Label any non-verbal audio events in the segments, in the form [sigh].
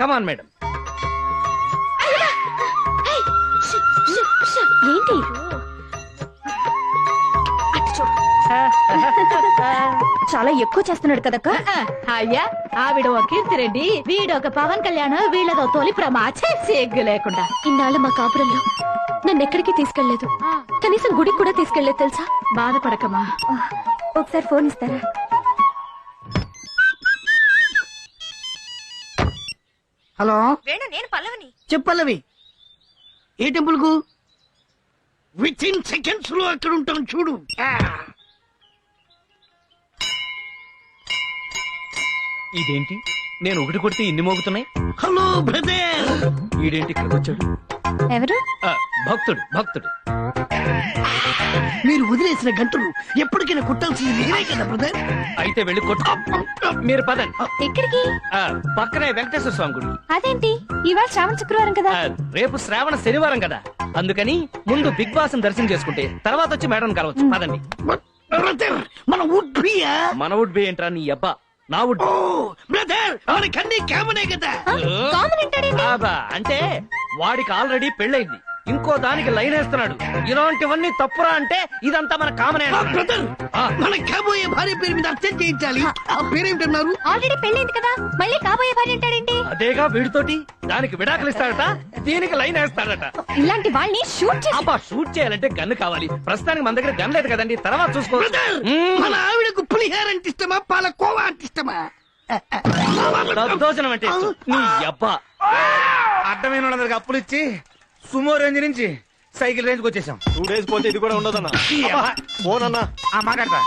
Come on madam. ఏంటి. చాలా ఎక్కువ చేస్తున్నాడు కదక్క. అయ్యా ఆవిడ ఒక కీర్తిరెడ్డి వీడొక పవన్ కళ్యాణ్ వీళ్ళదో తొలి ప్రమాచ సిగ్గు లేకుండా. ఇన్నాళ్ళ మా కాపురంలో నన్ను ఎక్కడికి తీసుకెళ్ళేదు కనీసం గుడికి కూడా తీసుకెళ్ళేదు తెలుసా? బాధపడకమా ఒకసారి ఫోన్ ఇస్తారా? హలో? వేణు నేను పల్లవిని. చెప్పల్లవి ఏ టెంపుల్కు విత్ ఇన్ సెకండ్స్లో అక్కడ ఉంటాం చూడు. ఇదేంటి? నేను ఒకటి కొడితే ఇన్ని మోగుతున్నాయి? హలో బ్రదర్ ఈడేంటి ఇక్కడికి వచ్చాడు ఎవరు? ఆ, భక్తుడు భక్తుడు. మీరు వదిలేసిన గంటలు ఎప్పటికైనా కొట్టాల్సింది నేనే కదా బ్రదర్ అయితే వెళ్ళి కొట్టు. మీరు పదండి. ఎక్కడికి? ఆ, పక్కనే వెంకటేశ్వర స్వామి గుడి. అదేంటి? ఇవాళ శ్రావణ శుక్రవారం కదా? ఆ, రేపు శ్రావణ శనివారం కదా. అందుకని ముందు బిగ్ బాస్ దర్శనం చేసుకుంటే తర్వాత వచ్చి మేడం కలవచ్చు. పదండి. బ్రదర్ మన వుడ్ బియా మన వుడ్ బి ఏంట్రా నీ అబ్బా? నా వుడ్ ఓ బ్రదర్ మనకన్నీ కామనే కదా. కామన్ అంటాడేంటి ఆబా అంటే వాడికి ఆల్రెడీ పెళ్ళైంది ఇంకో దానికి లైన్ వేస్తున్నాడు. ఇలాంటివన్నీ తప్పురా అంటే ఇదంతా మన కామనే ఆ, బ్రదర్ మన కాబోయే భార్య పేరు మీద అర్థం చేయించాలి. ఆ పేరేమిటన్నారు? ఆల్రెడీ పెళ్ళైంది కదా. మళ్ళీ కాబోయే భార్య అంటాడేంటి? అదేగా వీడితోటి? దానికి విడాకులు ఇస్తాడట దీనికి లైన్ వేస్తాడట. ఇలాంటి వాళ్ళని షూట్ చేసి అబ్బా షూట్ చేయాలంటే గన్ను కావాలి. ప్రస్తుతానికి మన దగ్గర గన్ లేదు కదండి తర్వాత చూసుకో. మన ఆవిడకు పులిహార అంటే ఇష్టమా పాల కోవా అంటే ఇష్టమా దద్దోజనం అంటే. నీ అబ్బా. అడ్డమైన వాళ్ళందరికి అప్పులు ఇచ్చి సుమో రేంజ్ నుంచి సైకిల్ రేంజ్ వచ్చేసాం. టూ డేస్ పోతే ఇది కూడా ఉండదన్నా. ఫోన్ అన్నా ఆ మాట్లాడతా.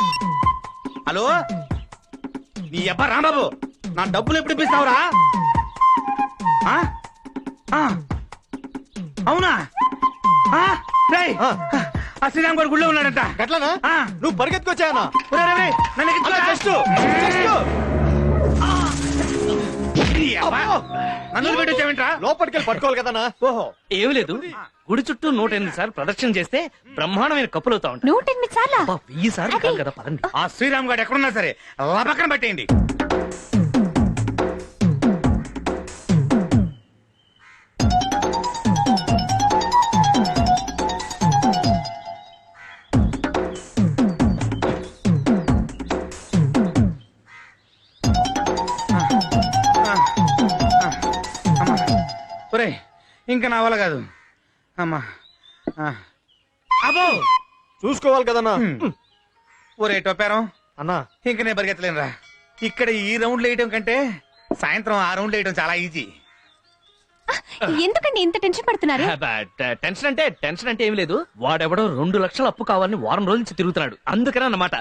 హలో? నీ అబ్బా రాంబాబు నా డబ్బులు ఎప్పుడు ఇప్పిస్తావురా? ఆ? ఆ. అవునా? ఆ? రేయ్, ఆ. ఆ శ్రీరామ్ గారు గుళ్ళో ఉన్నాడంట. ఆ. నువ్వు ఒరేయ్, నన్ను నన్ను పెట్టి వచ్చావేంట్రా లోపలికి వెళ్ళి పట్టుకోవాలి కదన్నా ఓహో. ఏమి లేదు. గుడి చుట్టూ నూట ఎనిమిది సార్లు ప్రదక్షిణ చేస్తే బ్రహ్మాండమైన కప్పులు అవుతా ఉంటాయి. నూట ఎనిమిది సార్లా? అబ్బా, వెయ్యి సార్లు కాదు కదా పదండి. ఆ శ్రీరామ్ గారు ఎక్కడున్నా సరే లపక్కన పట్టేయండి. ఇంకా నా వల్ల కాదు. అమ్మా. ఆ. అబ్బో! చూసుకోవాలి కదన్నా. ఒరే టొప్పారం. అన్నా. ఇంక నేను పరిగెత్తలేనురా. ఇక్కడ ఈ రౌండ్లు వేయటం కంటే సాయంత్రం ఆ రౌండ్లు వేయటం చాలా ఈజీ. ఎందుకండి ఇంత టెన్షన్ పడుతున్నారు? టెన్షన్ అంటే టెన్షన్ అంటే ఏమి లేదు. వాడెవడో రెండు లక్షల అప్పు కావాలని వారం రోజుల నుంచి తిరుగుతున్నాడు. అందుకనే అన్నమాట.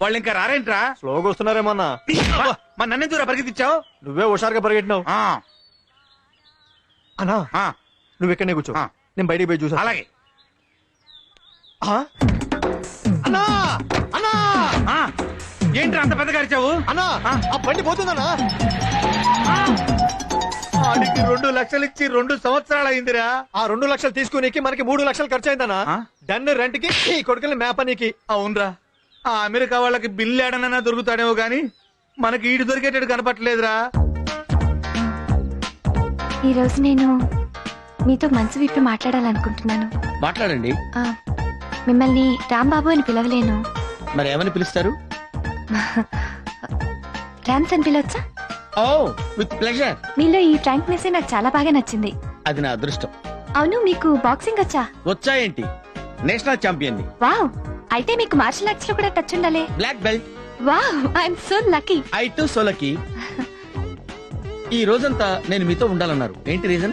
వాళ్ళు ఇంకా రారేంట్రా? స్లోగా వస్తున్నారేమన్నా అబ్బా, మరి నన్ను దూరా పరిగెత్తిచ్చావు? నువ్వే హుషారుగా పరిగెట్టినావు. ఆ, అన్నా. ఆ, నువ్వు ఇక్కడనే కూర్చో. ఆ. నేను బయటికి పోయి చూసా అలాగే. ఆ? అన్నా! అన్నా! ఆ, ఏంట్రా అంత పెద్దగా అరిచావు? అన్నా! ఆ? బండి పోతుందన్నా. ఆడికి రెండు లక్షలు ఇచ్చి రెండు సంవత్సరాలు అయిందిరా. ఆ రెండు లక్షలు తీసుకునేకి మనకి మూడు లక్షలు ఖర్చు అయిందన్నా ఆ? డన్ రెంట్కి ఈ కొడుకుని మేపనీకి. అవునరా. ఆ అమెరికా వాళ్ళకి బిల్లు ఏడనైనా దొరుకుతాడేమో గాని మనకి ఈడు దొరికేటట్టు కనపట్లేదురా ఈ రోజు నేను మీతో మనసు విప్పి మాట్లాడాలనుకుంటున్నాను. మాట్లాడండి. ఆ, మిమ్మల్ని రాంబాబు అని పిలవలేను. మరి ఏమని పిలుస్తారు? రామ్స్ అని పిలవచ్చా? Oh with pleasure. మీలో ఈ ఫ్రాంక్నెస్ నాకు చాలా బాగా నచ్చింది. అది నా అదృష్టం. అవును మీకు బాక్సింగ్ వచ్చా? వచ్చా ఏంటి? నేషనల్ ఛాంపియన్ని వావ్ అయితే మీకు మార్షల్ ఆర్ట్స్లో కూడా టచ్ ఉండాలి. Black belt. Wow I'm so lucky. I to సోలకి ఈ రోజంతా నేను మీతో ఉండాలన్నారు. ఏంటి రీజన్?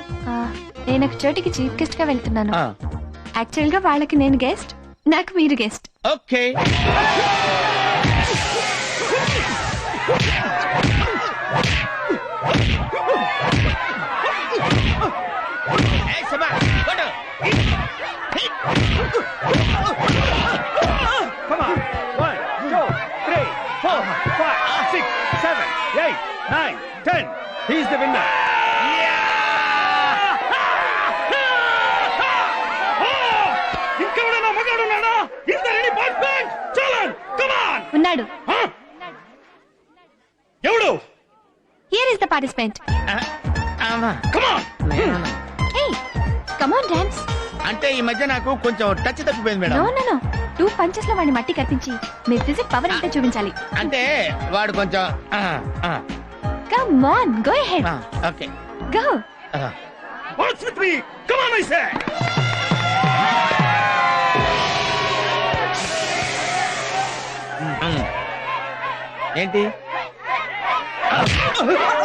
నేను ఒక చోటికి చీఫ్ గెస్ట్గా వెళ్తున్నాను. యాక్చువల్గా వాళ్ళకి నేను గెస్ట్ నాకు మీరు గెస్ట్. ఓకే. ఎవడు? Here is the participant hey come on dance అంటే ఈ మధ్య నాకు కొంచెం టచ్ తప్పిపోయింది no madam no no two పంచెస్లో వాడిని మట్టి కత్తించి మీ ఫిజిక్ పవర్ అంటే చూపించాలి. అంటే వాడు కొంచెం కమ్ ఆన్ గో హెడ్ ఆ, ఓకే గో ఆ. What's with me? Come on, I say! ఉమ్. ఏంటి? 哈 [laughs]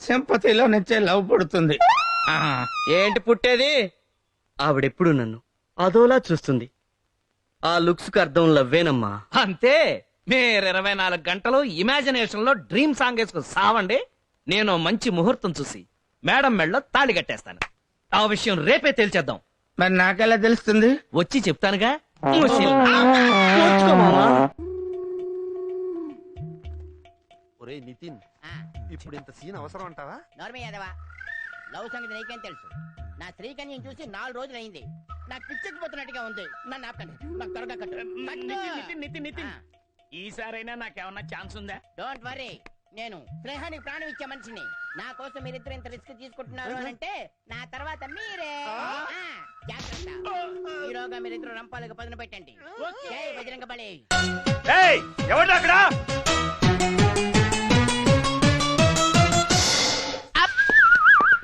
సింపతిలో నుంచే లవ్ పుడుతుంది. ఆ, ఏంటి పుట్టేది? ఆవిడెప్పుడు నన్ను అదోలా చూస్తుంది. ఆ లుక్స్కు అర్థం లవ్వేనమ్మా. అంతే. మీరు ఇరవై నాలుగు గంటలు ఇమాజినేషన్లో డ్రీమ్ సాంగ్ వేసుకుని సావండి. నేను మంచి ముహూర్తం చూసి మేడం మెళ్ళలో తాళి కట్టేస్తాను. ఆ విషయం రేపే తేల్చేద్దాం. మరి నాకెలా తెలుస్తుంది? వచ్చి చెప్తానుగా? ముసిల్. ఒరే నితిన్. ఇప్పుడు ఇంత సీన్ అవసరం అంటావా? నోర్మే యాదవా లవ్ సంగతి నీకేం తెలుసు? నా శ్రీకన్యం చూసి నాలుగు రోజులు అయింది నాకు పిచ్చెక్కిపోతున్నట్టుగా ఉంది. నన్ను ఆపకండి. నాకు త్వరగా కట్టు. ఈసారైనా నాకేమన్నా ఛాన్స్ ఉందా? డోంట్ వరీ నేను స్నేహానికి ప్రాణం ఇచ్చే మనిషిని. నా కోసం మీరిద్దరు ఇంత రిస్క్ తీసుకుంటున్నారు అని అంటే నా తర్వాత మీరే. ఆ, జాగ్రత్త. ఈరోగా మీరిద్దరు రంపాలకు పదును పెట్టండి. జై బజరంగ బలి! ఎవడ్రా అక్కడ?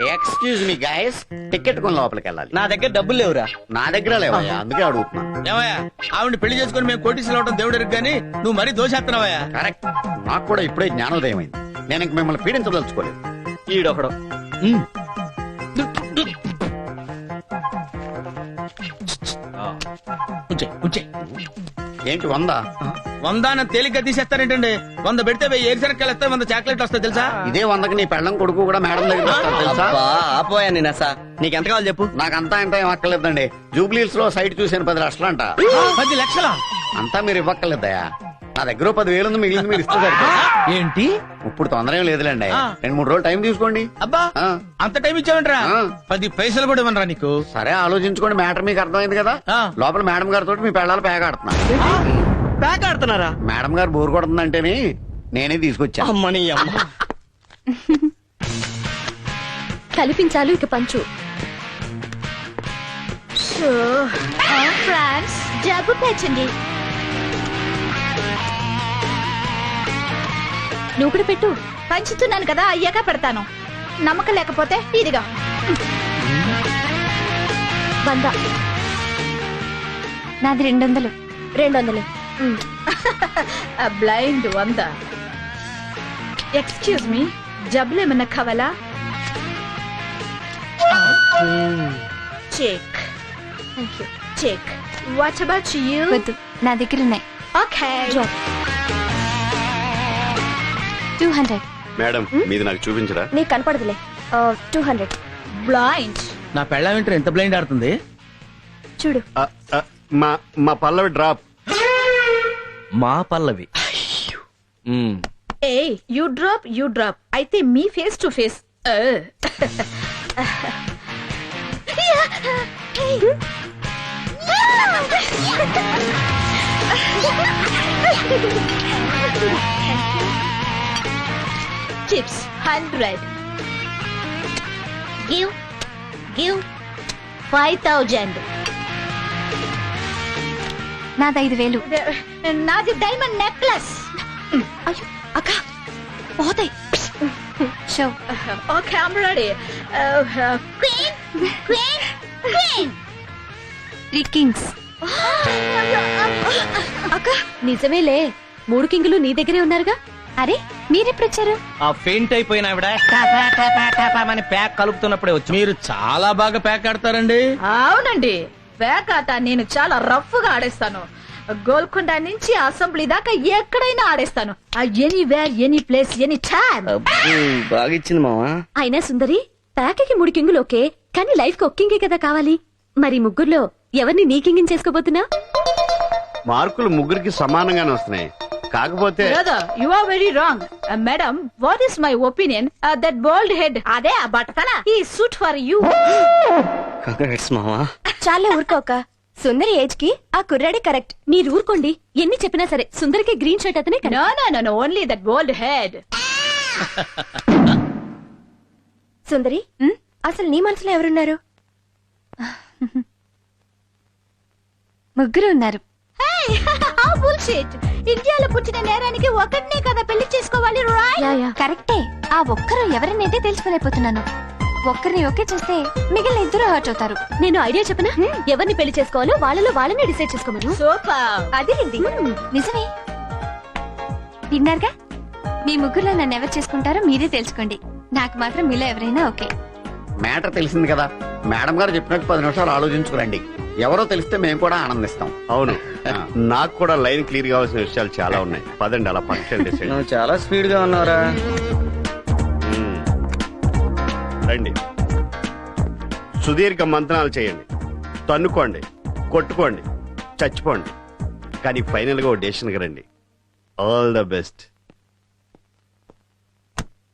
ఎక్స్క్యూజ్ మీ గైస్ టికెట్ కొని లోపలికి వెళ్ళాలి. నా దగ్గర డబ్బులు లేవురా. నా దగ్గర లేవయ్యా అందుకే అడుగుతున్నా. ఏమయ్యా ఆవిడ పెళ్ళి చేసుకుని మేము కోటీసులు అవడం దేవుడు కానీ నువ్వు మరీ దోషేస్తున్నావయ్యా కరెక్ట్ నాకు కూడా ఇప్పుడే జ్ఞానోదయం అయింది. నేను ఇంక మిమ్మల్ని పీడించదలుచుకోలేదు. ఈడొకడు. ఏంటి వందా? వందాన తేలిగ్గా తీసేస్తారేంటండి? వంద పెడితే వెయ్యి ఏరిసెనకాయలు వస్తాయి వంద చాక్లెట్ వస్తాయి తెలుసా? ఇదే వందకి నీ పెళ్ళం కొడుకు కూడా మేడం దగ్గర తెలుసా? ఆపోయా నేను అసా నీకెంత కావాలి చెప్పు? నాకంతా ఇంత ఏం అక్కర్లేదండి జూబ్లీస్లో సైట్ చూసాను పది లక్షలు అంట పది లక్షల? అంతా మీరు ఇవ్వక్కర్లేదయా నా దగ్గర ఓ పదివేలు ఉంది మిగిలింది మీరు ఇస్తే సరిపోతుంది. ఏంటి? ఇప్పుడు తొందర ఏం లేదులేండి. ఆ. రెండు మూడు రోజులు టైం తీసుకోండి. అబ్బా ఆ. అంత టైం ఇచ్చావంటరా? ఆ. పది పైసలు కూడా ఇవ్వనరా నీకు. సరే ఆలోచించుకోండి. మ్యాటర్ మీకు అర్థమైంది కదా? ఆ. లోపల మేడం గారితో మీ పెళ్ళాలు పేక ఆడుతున్నా. ప్యాక్ ఆడుతున్నారా? మేడం గారు బోర్ కొడుతుందంటేనే నేనే తీసుకొచ్చా. అమ్మని అమ్మ. కల్పించాలు ఇక పంచు. ఫ్రాన్స్ జబ్బు పేర్చండి. నువ్వు కూడా పెట్టు. పంచుతున్నాను కదా అయ్యాక పెడతాను. నమ్మకం లేకపోతే ఇదిగా. వంద. నాది రెండు వందలు రెండు వందలు బ్లైండ్ వంద. ఎక్స్క్యూజ్ మీ జబ్బులు ఏమన్నా కావాలా? Check. Check. What about you నా దగ్గర ఉన్నాయి. Okay two hundred. మేడం మీది నాకు చూపించరా? నీకు కనపడదులే. Two hundred. బ్లైండ్. నా పెళ్ళ ఎంత బ్లైండ్ ఆడుతుంది? చూడు. మా మా పల్లవి డ్రాప్. మా పల్లవి. ఏ యూ డ్రాప్ యూ డ్రాప్. అయితే మీ face to face. [laughs] [laughs] [laughs] Chips hundred give give five thousand నాది ఐదు వేలు నాది డైమండ్ నెక్లెస్ అయ్యో అక్క పోతాయి. Show. Okay I'm ready queen queen queen three kings. [gasps] అక్క నిజమేలే. మూడు కింగులు నీ దగ్గరే ఉన్నారుగా? అరే మీరెప్పుడు వచ్చారు ఆ ఫెయింట్ అయిపోయిన ఆవిడ. టాపా, టాపా, టాపా అని ప్యాక్ కలుపుతున్నప్పుడే వచ్చి మీరు చాలా బాగా ప్యాక్ ఆడతారండి. అవునండి. ఆట నేను చాలా రఫ్గా ఆడేస్తాను. గోల్కొండ నుంచి అసెంబ్లీ దాకా ఎక్కడైనా ఆడేస్తాను. Anywhere any place any time. బాగా ఇచ్చింది మావా అయినా సుందరి ప్యాక్కి మూడు కింగులు ఓకే కానీ లైఫ్కి ఒక్కింగే కదా కావాలి. మరి ముగ్గురులో ఎవరిని నీ కింగిని చేసుకోబోతున్నా మార్కులు ముగ్గురికి సమానంగానే వస్తున్నాయి. కాకపోతే you are very wrong madam what is my opinion that bold head అదే ఆ బట్టతల. ఈ సూట్ ఫర్ యూ కంగ్రాట్స్ చాలే ఊరుకోక. సుందరి ఏజ్కి ఆ కుర్రాడే కరెక్ట్ మీరు ఊరుకోండి. ఎన్ని చెప్పినా సరే సుందరికి గ్రీన్ షర్ట్ అతనే no no no only that bold head Sundari um, అసలు నీ మనసులో ఎవరున్నారు? ముగ్గురు ఉన్నారు. బుల్షిట్ [laughs] ఇండియాలో పుట్టిన నేరానికి ఒకటినే కదా పెళ్ళి చేసుకోవాలి కరెక్టే. ఆ ఒక్కరు ఎవరినైతే తెలుసుకోలేకపోతున్నాను. ఒక్కరిని ఓకే చేస్తే మిగిలిన ఇద్దరు హర్ట్ అవుతారు. నేను ఐడియా చెప్పనా? ఎవరిని పెళ్ళి చేసుకోవాలో వాళ్ళలో వాళ్ళని డిసైడ్ చేసుకోమను. అదేంటి నిజమే. విన్నారుగా? మీ ముగ్గురులో నన్ను ఎవరు చేసుకుంటారో మీరే తెలుసుకోండి. నాకు మాత్రం మీలో ఎవరైనా ఓకే. మ్యాటర్ తెలిసింది కదా. మేడం గారు చెప్పినట్టు పది నిమిషాలు ఆలోచించుకురండి ఎవరో తెలిస్తే మేము కూడా ఆనందిస్తాం. అవును. నాకు కూడా లైన్ క్లియర్ కావాల్సిన విషయాలు చాలా ఉన్నాయి. పదండి అలా డిసైడ్. నువ్వు చాలా స్పీడ్గా ఉన్నావురా రండి. సుదీర్ఘ మంతనాలు చేయండి. తన్నుకోండి. కొట్టుకోండి. చచ్చిపోండి. కానీ ఫైనల్గా ఓ డెసిషన్కి రండి. All the best.